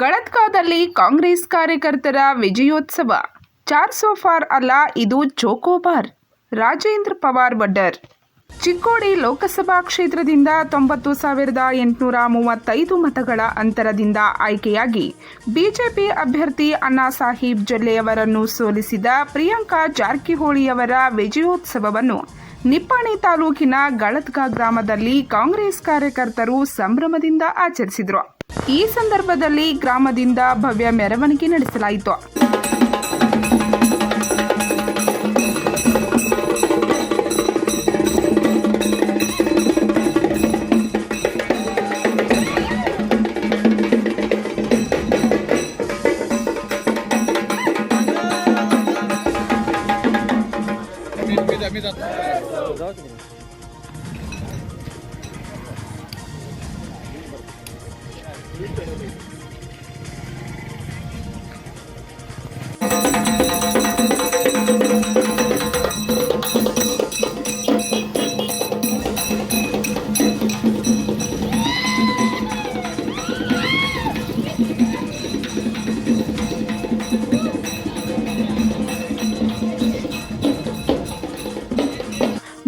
ಗಳತ್ಕಾದಲ್ಲಿ ಕಾಂಗ್ರೆಸ್ ಕಾರ್ಯಕರ್ತರ ವಿಜಯೋತ್ಸವ. ಚಾರ್ ಸೋಫಾರ್ ಅಲ್ಲ, ಇದು ಚೋಕೋಬಾರ್ ರಾಜೇಂದ್ರ ಪವಾರ್ ವಡ್ಡರ್ ಚಿಕ್ಕೋಡಿ ಲೋಕಸಭಾ ಕ್ಷೇತ್ರದಿಂದ ತೊಂಬತ್ತು ಸಾವಿರದ ಎಂಟುನೂರ ಮೂವತ್ತೈದು ಮತಗಳ ಅಂತರದಿಂದ ಆಯ್ಕೆಯಾಗಿ ಬಿಜೆಪಿ ಅಭ್ಯರ್ಥಿ ಅಣ್ಣಾ ಸಾಹೀಬ್ ಜೊಲ್ಲೆಯವರನ್ನು ಸೋಲಿಸಿದ ಪ್ರಿಯಾಂಕಾ ಜಾರಕಿಹೊಳಿಯವರ ವಿಜಯೋತ್ಸವವನ್ನು ನಿಪ್ಪಾಣಿ ತಾಲೂಕಿನ ಗಳತ್ಕಾ ಗ್ರಾಮದಲ್ಲಿ ಕಾಂಗ್ರೆಸ್ ಕಾರ್ಯಕರ್ತರು ಸಂಭ್ರಮದಿಂದ ಆಚರಿಸಿದರು. ಈ ಸಂದರ್ಭದಲ್ಲಿ ಗ್ರಾಮದಿಂದ ಭವ್ಯ ಮೆರವಣಿಗೆ ನಡೆಸಲಾಯಿತು.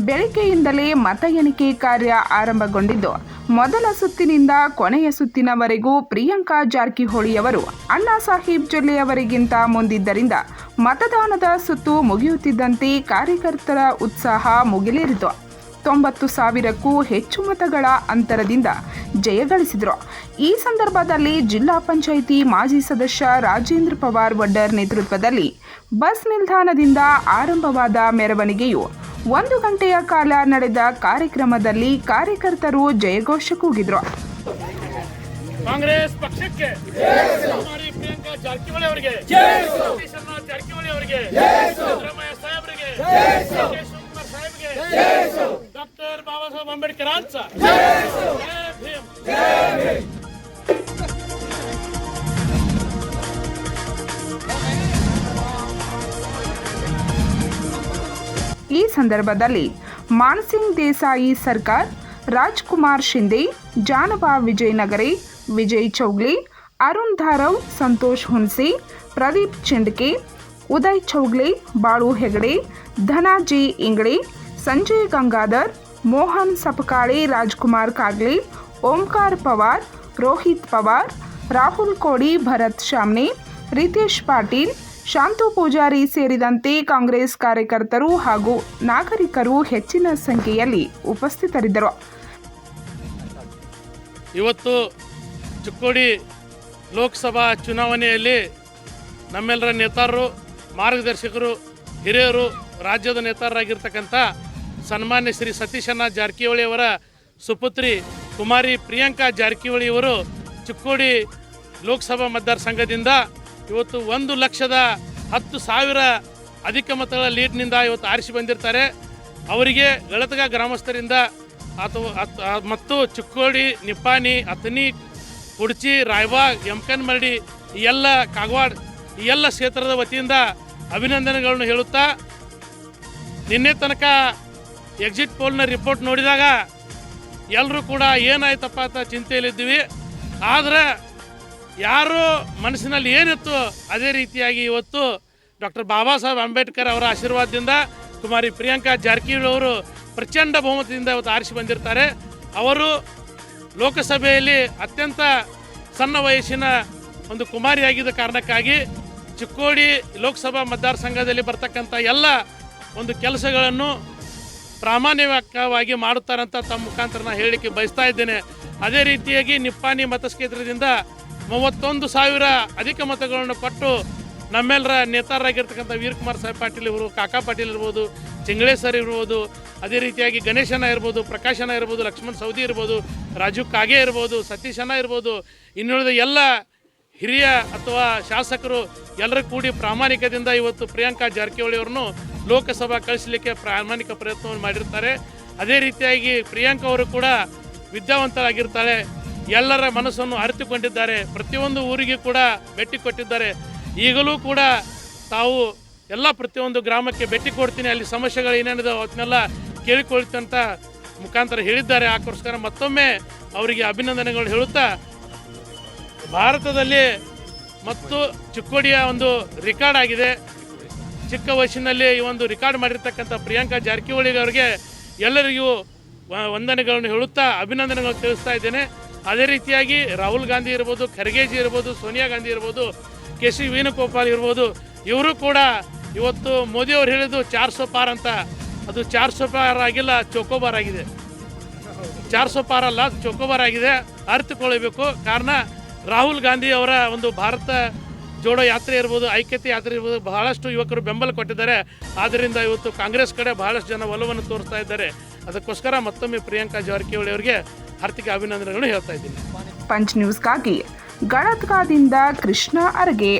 ಬೆಳಗ್ಗೆಯಿಂದಲೇ ಮತ ಎಣಿಕೆ ಕಾರ್ಯ ಆರಂಭಗೊಂಡಿದ್ದು. ಮೊದಲ ಸುತ್ತಿನಿಂದ ಕೊನೆಯ ಸುತ್ತಿನವರೆಗೂ ಪ್ರಿಯಾಂಕಾ ಜಾರಕಿಹೊಳಿಯವರು ಅಣ್ಣಾ ಸಾಹೇಬ್ ಜೊಲ್ಲೆಯವರಿಗಿಂತ ಮುಂದಿದ್ದರಿಂದ ಮತದಾನದ ಸುತ್ತು ಮುಗಿಯುತ್ತಿದ್ದಂತೆ ಕಾರ್ಯಕರ್ತರ ಉತ್ಸಾಹ ಮುಗಿಲೇರಿತು. ತೊಂಬತ್ತು ಸಾವಿರಕ್ಕೂ ಹೆಚ್ಚು ಮತಗಳ ಅಂತರದಿಂದ ಜಯಗಳಿಸಿದರು ಈ ಸಂದರ್ಭದಲ್ಲಿ ಜಿಲ್ಲಾ ಪಂಚಾಯಿತಿ ಮಾಜಿ ಸದಸ್ಯ ರಾಜೇಂದ್ರ ಪವಾರ್ ವಡ್ಡರ್ ನೇತೃತ್ವದಲ್ಲಿ ಬಸ್ ನಿಲ್ದಾಣದಿಂದ ಆರಂಭವಾದ ಮೆರವಣಿಗೆಯು ಒಂದು ಗಂಟೆಯ ಕಾಲ ನಡೆದ ಕಾರ್ಯಕ್ರಮದಲ್ಲಿ ಕಾರ್ಯಕರ್ತರು ಜಯಘೋಷ ಕೂಗಿದ್ರು ಕಾಂಗ್ರೆಸ್ ಪಕ್ಷಕ್ಕೆ ಪ್ರಿಯಾಂಕಾ ಜಾರಕಿಹೊಳಿ ಅವರಿಗೆ ಜಾರಕಿಹೊಳಿ ಅವರಿಗೆ ಸಿದ್ದರಾಮಯ್ಯ ಸಾಹೇಬರಿಗೆ ಶಿವಕುಮಾರ್ ಸಾಹೇಬ್ಗೆ ಡಾಕ್ಟರ್ ಬಾಬಾ ಸಾಹೇಬ್ ಅಂಬೇಡ್ಕರ್ ಅಂತ. ಸಂದರ್ಭದಲ್ಲಿ ಮಾನ್ಸಿಂಗ್ ದೇಸಾಯಿ ಸರ್ಕಾರ್ ರಾಜ್ಕುಮಾರ್ ಶಿಂದೆ ಜಾನಬಾ ವಿಜಯನಗರೆ, ವಿಜಯ್ ಚೌಗ್ಲಿ, ಅರುಣ್ ಧಾರವ್, ಸಂತೋಷ್ ಹುನ್ಸಿ ಪ್ರದೀಪ್ ಚಿಂಡ್ಕೆ, ಉದಯ್ ಚೌಗ್ಲೆ, ಬಾಳು ಹೆಗಡೆ, ಧನಾಜಿ ಇಂಗಡೆ, ಸಂಜಯ್ ಗಂಗಾಧರ್, ಮೋಹನ್ ಸಪಕಾಳೆ, ರಾಜ್ಕುಮಾರ್ ಕಾಗ್ಲೆ, ಓಂಕಾರ್ ಪವಾರ್, ರೋಹಿತ್ ಪವಾರ್, ರಾಹುಲ್ ಕೋಡಿ, ಭರತ್ ಶಾಮ್ನೆ ರಿತೇಶ್ ಪಾಟೀಲ್ ಶಾಂತು ಪೂಜಾರಿ ಸೇರಿದಂತೆ ಕಾಂಗ್ರೆಸ್ ಕಾರ್ಯಕರ್ತರು ಹಾಗೂ ನಾಗರಿಕರು ಹೆಚ್ಚಿನ ಸಂಖ್ಯೆಯಲ್ಲಿ ಉಪಸ್ಥಿತರಿದ್ದರು. ಇವತ್ತು ಚಿಕ್ಕೋಡಿ ಲೋಕಸಭಾ ಚುನಾವಣೆಯಲ್ಲಿ ನಮ್ಮೆಲ್ಲರ ನೇತಾರರು, ಮಾರ್ಗದರ್ಶಕರು, ಹಿರಿಯರು, ರಾಜ್ಯದ ನೇತಾರರಾಗಿರ್ತಕ್ಕಂಥ ಸನ್ಮಾನ್ಯ ಶ್ರೀ ಸತೀಶಣ್ಣ ಜಾರಕಿಹೊಳಿ ಅವರ ಸುಪುತ್ರಿ ಕುಮಾರಿ ಪ್ರಿಯಾಂಕಾ ಜಾರಕಿಹೊಳಿ ಅವರು ಚಿಕ್ಕೋಡಿ ಲೋಕಸಭಾ ಮತದಾರ ಸಂಘದಿಂದ ಇವತ್ತು ಒಂದು ಲಕ್ಷದ ಹತ್ತು ಸಾವಿರ ಅಧಿಕ ಮತಗಳ ಲೀಡ್ನಿಂದ ಇವತ್ತು ಆರಿಸಿ ಬಂದಿರ್ತಾರೆ. ಅವರಿಗೆ ಗಳತಗ ಗ್ರಾಮಸ್ಥರಿಂದ ಅಥವಾ ಮತ್ತು ಚಿಕ್ಕೋಡಿ ನಿಪ್ಪಾನಿ ಅಥನಿ ಕುಡ್ಚಿ, ರಾಯಬಾಗ್, ಯಮಕನ್ಮರಡಿ ಈ ಎಲ್ಲ ಕಾಗವಾಡ್, ಈ ಎಲ್ಲ ಕ್ಷೇತ್ರದ ವತಿಯಿಂದ ಅಭಿನಂದನೆಗಳನ್ನು ಹೇಳುತ್ತಾ ನಿನ್ನೆ ತನಕ ಎಕ್ಸಿಟ್ ಪೋಲ್ನ ರಿಪೋರ್ಟ್ ನೋಡಿದಾಗ ಎಲ್ಲರೂ ಕೂಡ ಏನಾಯ್ತಪ್ಪ ಅಂತ ಚಿಂತೆಯಲ್ಲಿದ್ದೀವಿ. ಆದರೆ ಯಾರು ಮನಸ್ಸಿನಲ್ಲಿ ಏನಿತ್ತು, ಅದೇ ರೀತಿಯಾಗಿ ಇವತ್ತು ಡಾಕ್ಟರ್ ಬಾಬಾ ಸಾಹೇಬ್ ಅಂಬೇಡ್ಕರ್ ಅವರ ಆಶೀರ್ವಾದದಿಂದ ಕುಮಾರಿ ಪ್ರಿಯಾಂಕಾ ಜಾರಕಿಹೊಳಿ ಅವರು ಪ್ರಚಂಡ ಬಹುಮತದಿಂದ ಇವತ್ತು ಆರಿಸಿ ಬಂದಿರ್ತಾರೆ. ಅವರು ಲೋಕಸಭೆಯಲ್ಲಿ ಅತ್ಯಂತ ಸಣ್ಣ ವಯಸ್ಸಿನ ಒಂದು ಕುಮಾರಿಯಾಗಿದ್ದ ಕಾರಣಕ್ಕಾಗಿ ಚಿಕ್ಕೋಡಿ ಲೋಕಸಭಾ ಮತದಾರ ಸಂಘದಲ್ಲಿ ಬರ್ತಕ್ಕಂಥ ಎಲ್ಲ ಒಂದು ಕೆಲಸಗಳನ್ನು ಪ್ರಾಮಾಣಿಕವಾಗಿ ಮಾಡುತ್ತಾರಂತ ತಮ್ಮ ಮುಖಾಂತರ ನಾನು ಹೇಳಲಿಕ್ಕೆ ಬಯಸ್ತಾ ಇದ್ದೇನೆ. ಅದೇ ರೀತಿಯಾಗಿ ನಿಪ್ಪಾಣಿ ಮತಕ್ಷೇತ್ರದಿಂದ ಮೂವತ್ತೊಂದು ಸಾವಿರ ಅಧಿಕ ಮತಗಳನ್ನು ಕೊಟ್ಟು ನಮ್ಮೆಲ್ಲರ ನೇತಾರರಾಗಿರ್ತಕ್ಕಂಥ ವೀರಕುಮಾರ್ ಸಾಹೇಬ್ ಪಾಟೀಲ್ ಇವರು ಕಾಕಾ ಪಾಟೀಲ್ ಇರ್ಬೋದು ಸರ್ ಇರ್ಬೋದು, ಅದೇ ರೀತಿಯಾಗಿ ಗಣೇಶನ ಇರ್ಬೋದು ಪ್ರಕಾಶನ ಇರ್ಬೋದು, ಲಕ್ಷ್ಮಣ್ ಸೌದಿ ಇರ್ಬೋದು, ರಾಜು ಕಾಗೆ ಇರ್ಬೋದು ಸತೀಶನ ಇರ್ಬೋದು, ಇನ್ನುಳಿದ ಎಲ್ಲ ಹಿರಿಯ ಅಥವಾ ಶಾಸಕರು ಎಲ್ಲರೂ ಕೂಡಿ ಪ್ರಾಮಾಣಿಕದಿಂದ ಇವತ್ತು ಪ್ರಿಯಾಂಕಾ ಜಾರಕಿಹೊಳಿ ಅವರನ್ನು ಲೋಕಸಭಾ ಕಳಿಸಲಿಕ್ಕೆ ಪ್ರಾಮಾಣಿಕ ಪ್ರಯತ್ನವನ್ನು ಮಾಡಿರ್ತಾರೆ. ಅದೇ ರೀತಿಯಾಗಿ ಪ್ರಿಯಾಂಕಾ ಅವರು ಕೂಡ ವಿದ್ಯಾವಂತರಾಗಿರ್ತಾಳೆ ಎಲ್ಲರ ಮನಸ್ಸನ್ನು ಅರಿತುಕೊಂಡಿದ್ದಾರೆ. ಪ್ರತಿಯೊಂದು ಊರಿಗೆ ಕೂಡ ಭೇಟಿ ಕೊಟ್ಟಿದ್ದಾರೆ. ಈಗಲೂ ಕೂಡ ತಾವು ಎಲ್ಲ ಪ್ರತಿಯೊಂದು ಗ್ರಾಮಕ್ಕೆ ಭೇಟಿ ಕೊಡ್ತೀನಿ. ಅಲ್ಲಿ ಸಮಸ್ಯೆಗಳು ಏನೇನಿದೆ ಅದನ್ನೆಲ್ಲ ಕೇಳಿಕೊಳ್ತೀನಿ ಅಂತ ಮುಖಾಂತರ ಹೇಳಿದ್ದಾರೆ. ಆಕೋಸ್ಕರ ಮತ್ತೊಮ್ಮೆ ಅವರಿಗೆ ಅಭಿನಂದನೆಗಳು ಹೇಳುತ್ತಾ, ಭಾರತದಲ್ಲಿ ಮತ್ತು ಚಿಕ್ಕೋಡಿಯ ಒಂದು ರೆಕಾರ್ಡ್ ಆಗಿದೆ. ಚಿಕ್ಕ ವಯಸ್ಸಿನಲ್ಲಿ ಈ ಒಂದು ರೆಕಾರ್ಡ್ ಮಾಡಿರ್ತಕ್ಕಂಥ ಪ್ರಿಯಾಂಕಾ ಜಾರಕಿಹೊಳಿ ಅವರಿಗೆ ಎಲ್ಲರಿಗೂ ವಂದನೆಗಳನ್ನು ಹೇಳುತ್ತಾ ಅಭಿನಂದನೆಗಳನ್ನು ತಿಳಿಸ್ತಾ ಇದ್ದೇನೆ. ಅದೇ ರೀತಿಯಾಗಿ ರಾಹುಲ್ ಗಾಂಧಿ ಇರ್ಬೋದು, ಖರ್ಗೆಜಿ ಇರ್ಬೋದು, ಸೋನಿಯಾ ಗಾಂಧಿ ಇರ್ಬೋದು, ಕೆ ಸಿ ವೇಣುಗೋಪಾಲ್ ಇರ್ಬೋದು, ಇವರು ಕೂಡ ಇವತ್ತು ಮೋದಿ ಅವರು ಹೇಳಿದ್ದು ಚಾರ್ ಪಾರ್ ಅಂತ. ಅದು ಚಾರ್ ಸೋ ಪಾರ್ ಆಗಿಲ್ಲ ಚೋಕೋಬಾರ್ ಆಗಿದೆ. ಚಾರ್ ಸೋ ಪಾರ್ ಅಲ್ಲ ಚೊಕೋಬಾರ್ ಆಗಿದೆ. ಅರ್ಥಕೊಳ್ಳಬೇಕು ಕಾರಣ ರಾಹುಲ್ ಗಾಂಧಿ ಅವರ ಒಂದು ಭಾರತ ಜೋಡೋ ಯಾತ್ರೆ ಇರ್ಬೋದು, ಐಕ್ಯತೆ ಯಾತ್ರೆ ಇರ್ಬೋದು, ಬಹಳಷ್ಟು ಯುವಕರು ಬೆಂಬಲ ಕೊಟ್ಟಿದ್ದಾರೆ. ಆದ್ದರಿಂದ ಇವತ್ತು ಕಾಂಗ್ರೆಸ್ ಕಡೆ ಬಹಳಷ್ಟು ಜನ ಒಲವನ್ನು ತೋರಿಸ್ತಾ ಇದ್ದಾರೆ. ಅದಕ್ಕೋಸ್ಕರ ಮತ್ತೊಮ್ಮೆ ಪ್ರಿಯಾಂಕಾ ಜಾರಕಿಹೊಳಿ ಅವರಿಗೆ ಹಾರ್ದಿಕ ಅಭಿನಂದನೆಗಳನ್ನು ಹೇಳ್ತಾ ಇದ್ದೀನಿ. ಪಂಚ್ ನ್ಯೂಸ್ಗಾಗಿ ಗಣತ್ಕಾದಿಂದ ಕೃಷ್ಣ ಅರಗೆ.